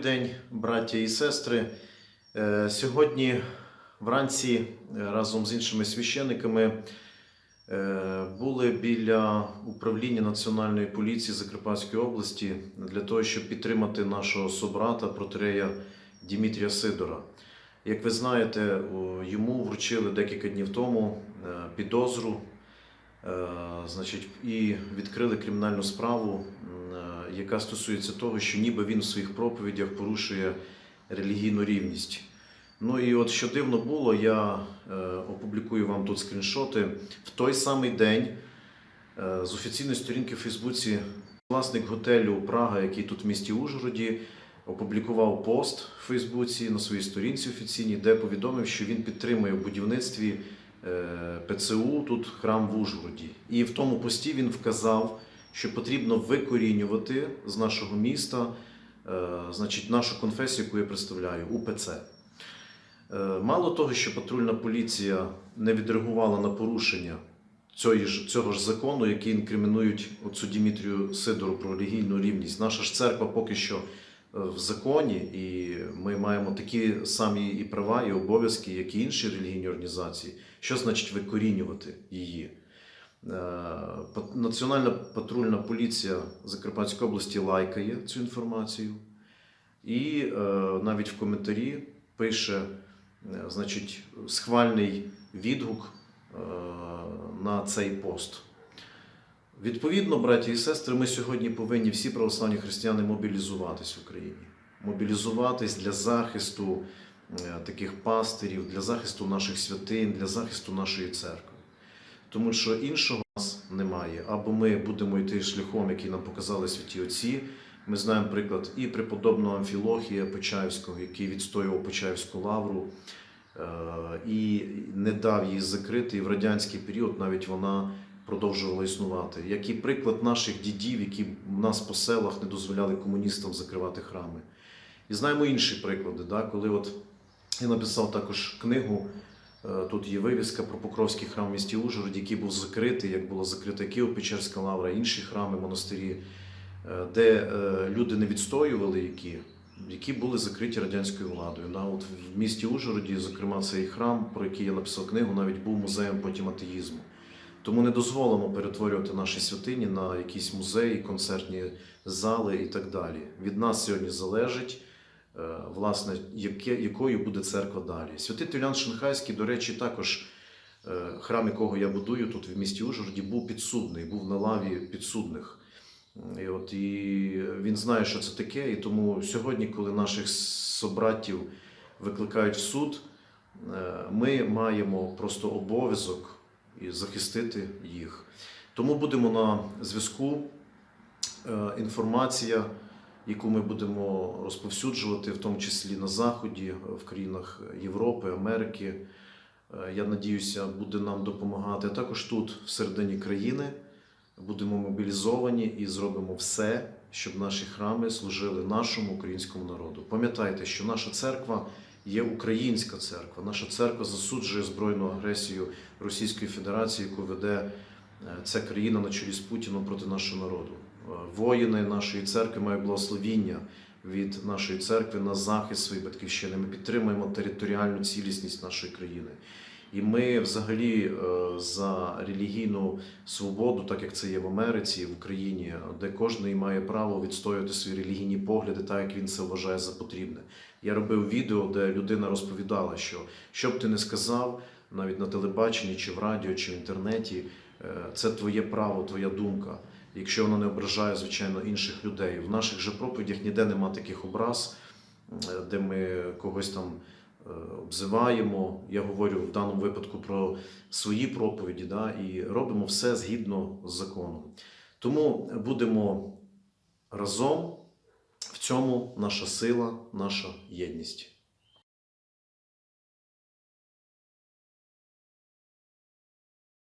день, браття і сестри. Е, Сьогодні вранці е, разом з іншими священниками е, були біля управління Національної поліції Закарпатської області для того, щоб підтримати нашого собрата протирея Дімітрія Сидора. Як ви знаєте, йому вручили декілька днів тому підозру, значить, і відкрили кримінальну справу, яка стосується того, що ніби він у своїх проповідях порушує релігійну рівність. Ну і от що дивно було, я е, опублікую вам тут скріншоти. В той самий день е, з офіційної сторінки в Фейсбуці власник готелю Прага, який тут в місті Ужгороді, опублікував пост в Фейсбуці на своїй сторінці офіційній, де повідомив, що він підтримує в будівництві е, ПЦУ тут храм в Ужгороді. І в тому пості він вказав, що потрібно викорінювати з нашого міста е, значить, нашу конфесію, яку я представляю, УПЦ. Е, Мало того, що патрульна поліція не відреагувала на порушення цього ж, закону, який інкримінують оцю Дімітрію Сидору про релігійну рівність. Наша ж церква поки що е, в законі, і ми маємо такі самі і права, і обов'язки, як і інші релігійні організації. Що значить викорінювати її? Е, Національна патрульна поліція Закарпатської області лайкає цю інформацію. І е, навіть в коментарі пише е, значить, схвальний відгук на цей пост. Відповідно, браті і сестри, ми сьогодні повинні всі православні християни мобілізуватись в Україні. Мобілізуватись для захисту таких пастирів, для захисту наших святинь, для захисту нашої церкви. Тому що іншого нас немає. Або ми будемо йти шляхом, який нам показали святі отці. Ми знаємо приклад і преподобного Амфілохія Почаївського, який відстоював Почаївську лавру е, і не дав її закрити. І в радянський період навіть вона продовжувала існувати. Як і приклад наших дідів, які в нас по селах не дозволяли комуністам закривати храми. І знаємо інші приклади, да, коли от я написав також книгу. Е, Тут є вивіска про Покровський храм в місті Ужгороді, який був закритий, як була закрита Києво-Печерська лавра, інші храми, монастирі, е, де е, люди не відстоювали, які, які були закриті радянською владою. От в місті Ужгороді, зокрема, цей храм, про який я написав книгу, навіть був музеєм потім атеїзму. Тому не дозволимо перетворювати наші святині на якісь музеї, концертні зали і так далі. Від нас сьогодні залежить, власне, яке, якою буде церква далі. Святий Юліан Шанхайський, до речі, також е, храм, якого я будую тут в місті Ужгороді, був підсудний, був на лаві підсудних. І от і він знає, що це таке. І тому сьогодні, коли наших собратів викликають в суд, е, ми маємо просто обов'язок захистити їх. Тому будемо на зв'язку. Е, Інформація, яку ми будемо розповсюджувати, в тому числі на Заході, в країнах Європи, Америки. е, Я надіюся, буде нам допомагати. А також тут, всередині країни, будемо мобілізовані і зробимо все, щоб наші храми служили нашому українському народу. Пам'ятайте, що наша церква є українська церква. Наша церква засуджує збройну агресію Російської Федерації, яку веде е, ця країна на чолі з Путіном проти нашого народу. Воїни нашої церкви мають благословіння від нашої церкви на захист своєї батьківщини. Ми підтримуємо територіальну цілісність нашої країни. І ми взагалі е, за релігійну свободу, так як це є в Америці, в Україні, де кожен має право відстоювати свої релігійні погляди, так як він це вважає за потрібне. Я робив відео, де людина розповідала, що що б ти не сказав, навіть на телебаченні, чи в радіо, чи в інтернеті, е, це твоє право, твоя думка. Якщо вона не ображає, звичайно, інших людей. В наших же проповідях ніде нема таких образ, е, де ми когось там е, обзиваємо. Я говорю в даному випадку про свої проповіді, да, і робимо все згідно з законом. Тому будемо разом в цьому наша сила, наша єдність.